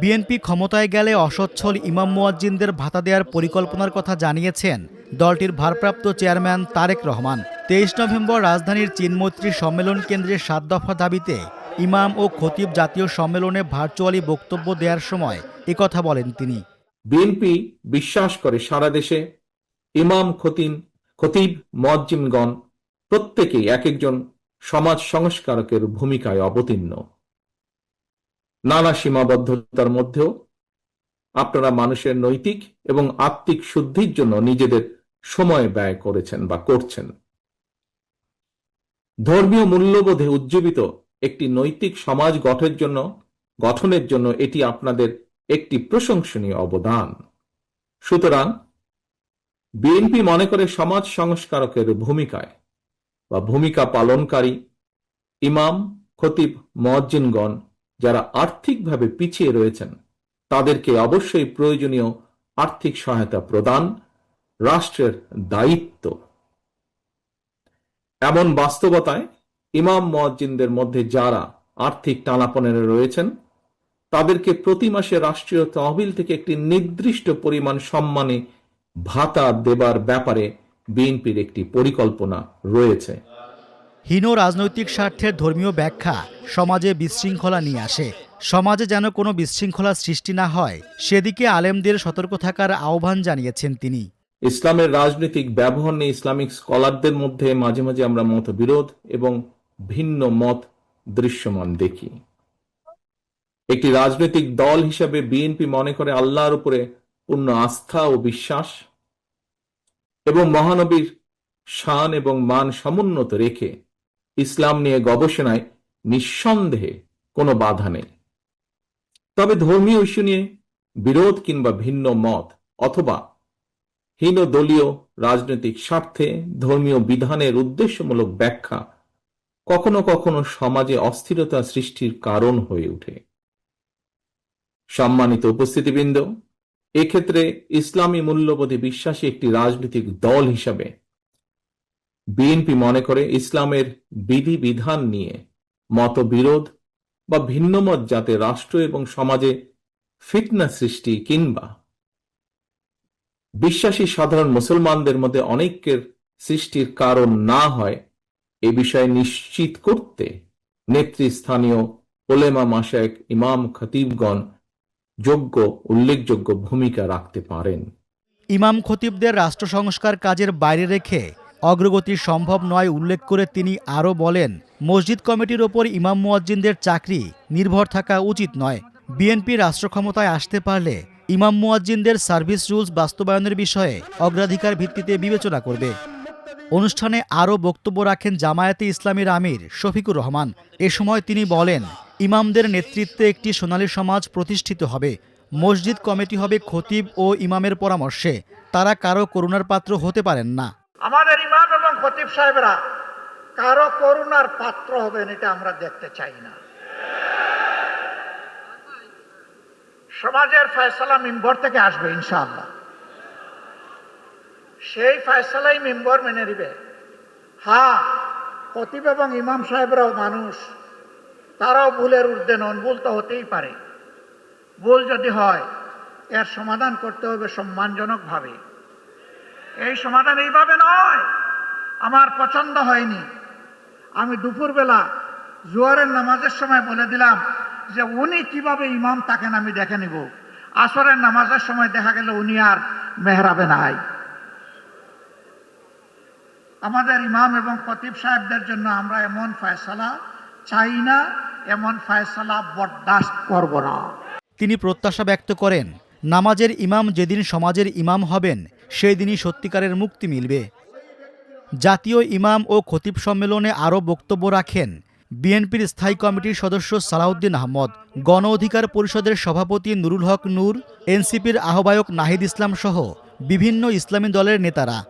BNP ক্ষমতায় গেলে অসচ্ছল ইমাম মুয়াজ্জিনদের ভাতা দেওয়ার পরিকল্পনার কথা জানিয়েছেন দলটির ভারপ্রাপ্ত চেয়ারম্যান তারেক রহমান। তেইশ নভেম্বর রাজধানীর চীনমৈত্রী সম্মেলন কেন্দ্রের সাত দফা দাবিতে ইমাম ও খতিব জাতীয় সম্মেলনে ভার্চুয়ালি বক্তব্য দেওয়ার সময় একথা বলেন তিনি। বিএনপি বিশ্বাস করে সারা দেশে ইমাম খতিন খতিব মজ্জিমগণ প্রত্যেকেই এক একজন সমাজ সংস্কারকের ভূমিকায় অবতীর্ণ। নানা সীমাবদ্ধতার মধ্যেও আপনারা মানুষের নৈতিক এবং আত্মিক শুদ্ধির জন্য নিজেদের সময় ব্যয় করেছেন বা করছেন। ধর্মীয় মূল্যবোধে উজ্জীবিত একটি নৈতিক সমাজ গঠনের জন্য গঠনের জন্য এটি আপনাদের একটি প্রশংসনীয় অবদান। সুতরাং, বিএনপি মনে করে সমাজ সংস্কারকের ভূমিকায় বা ভূমিকা পালনকারী ইমাম, খতিব মজ্জিনগণ যারা আর্থিকভাবে পিছিয়ে রয়েছেন, তাদেরকে অবশ্যই প্রয়োজনীয় আর্থিক সহায়তা প্রদান, রাষ্ট্রের দায়িত্ব। এমন বাস্তবতায় ইমাম মজ্জিনদের মধ্যে যারা আর্থিক টানাপনেরে রয়েছেন, তাদেরকে প্রতি মাসে রাষ্ট্রীয় তহবিল থেকে একটি নির্দিষ্ট পরিমাণ সম্মানে ভাতা দেবার ব্যাপারে বিএনপির একটি পরিকল্পনা রয়েছে। হীন রাজনৈতিক স্বার্থের ধর্মীয় ব্যাখ্যা সমাজে বিশৃঙ্খলা নিয়ে আসে। সমাজে যেন কোনো বিশৃঙ্খলা সৃষ্টি না হয়, সেদিকে আলেমদের সতর্ক থাকার আহ্বান জানিয়েছেন তিনি। ইসলামের রাজনৈতিক ব্যবহার নিয়ে ইসলামিক স্কলারদের মধ্যে মাঝে মাঝে আমরা মতবিরোধ এবং ভিন্ন মত দৃশ্যমান দেখি। একটি রাজনৈতিক দল হিসেবে বিএনপি মনে করে আল্লাহর উপরে পূর্ণ আস্থা ও বিশ্বাস এবং মহানবীর শান এবং মান সমুন্নত রেখে ইসলাম নিয়ে গবেষণায় নিঃসন্দেহে কোনো বাধা নেই। তবে ধর্মীয় ইস্যু নিয়ে বিরোধ কিংবা ভিন্ন মত অথবা হীন দলীয় রাজনৈতিক স্বার্থে ধর্মীয় বিধানের উদ্দেশ্যমূলক ব্যাখ্যা কখনো কখনো সমাজে অস্থিরতা সৃষ্টির কারণ হয়ে ওঠে। সম্মানিত উপস্থিতিবৃন্দ, এক্ষেত্রে ইসলামী মূল্যবোধে বিশ্বাসী একটি রাজনৈতিক দল হিসাবে বিএনপি মনে করে ইসলামের বিধি বিধান নিয়ে মতবিরোধ বা ভিন্নমত যাতে রাষ্ট্র এবং সমাজে ফিতনা সৃষ্টি কিংবা বিশ্বাসী সাধারণ মুসলমানদের মধ্যে অনেকের সৃষ্টির কারণ না হয়, এ বিষয়ে নিশ্চিত করতে নেতৃস্থানীয় ওলেমা মাসায়েক ইমাম খতিবগণ যোগ্য, উল্লেখযোগ্য ভূমিকা রাখতে পারেন। ইমাম খতিবদের রাষ্ট্র সংস্কার কাজের বাইরে রেখে অগ্রগতি সম্ভব নয় উল্লেখ করে তিনি আরও বলেন, মসজিদ কমিটির ওপর ইমাম মুয়াজ্জিনদের চাকরি নির্ভর থাকা উচিত নয়। বিএনপি রাষ্ট্রক্ষমতায় আসতে পারলে ইমাম মুয়াজ্জিনদের সার্ভিস রুলস বাস্তবায়নের বিষয়ে অগ্রাধিকার ভিত্তিতে বিবেচনা করবে। অনুষ্ঠানে আরও বক্তব্য রাখেন জামায়াতে ইসলামীর আমির শফিকুর রহমান। এ সময় তিনি বলেন, ইমামদের নেতৃত্বে একটি সোনালী সমাজ প্রতিষ্ঠিত হবে। মসজিদ কমিটি হবে খতিব ও ইমামের পরামর্শে। তারা কারও করুণার পাত্র হতে পারেন না। আমাদের ইমাম এবং খতিব সাহেবরা কারও করুণার পাত্র হবেন এটা আমরা দেখতে চাই না। সমাজের ফয়সালা মিম্বর থেকে আসবে, ইনশাআল্লাহ। সেই ফয়সালাই মিম্বর মেনে নিবে। হ্যাঁ খতিব এবং ইমাম সাহেবরাও মানুষ। তারাও ভুলের ঊর্ধ্বে নন, ভুল তো হতেই পারে। ভুল যদি হয়, এর সমাধান করতে হবে সম্মানজনকভাবে। এই সমাধান এইভাবে নয়। আমার পছন্দ হয়নি। আমি দুপুরবেলা জোয়ারের নামাজের সময় বলে দিলাম যে উনি কীভাবে ইমাম থাকেন আমি দেখে নিব। আসরের নামাজের সময় দেখা গেল উনি আর মেহরাবে নাই। আমাদের ইমাম এবং খতিব সাহেবদের জন্য আমরা এমন ফয়সালা চাই না, এমন ফয়সালা বরদাস্ত করব না। তিনি প্রত্যাশা ব্যক্ত করেন, নামাজের ইমাম যেদিন সমাজের ইমাম হবেন সেই দিনই সত্যিকারের মুক্তি মিলবে। জাতীয় ইমাম ও খতিব সম্মেলনে আরও বক্তব্য রাখেন বিএনপির স্থায়ী কমিটির সদস্য সালাউদ্দিন আহমদ, গণ অধিকার পরিষদের সভাপতি নুরুল হক নূর, এনসিপির আহ্বায়ক নাহিদ ইসলাম সহ বিভিন্ন ইসলামী দলের নেতারা।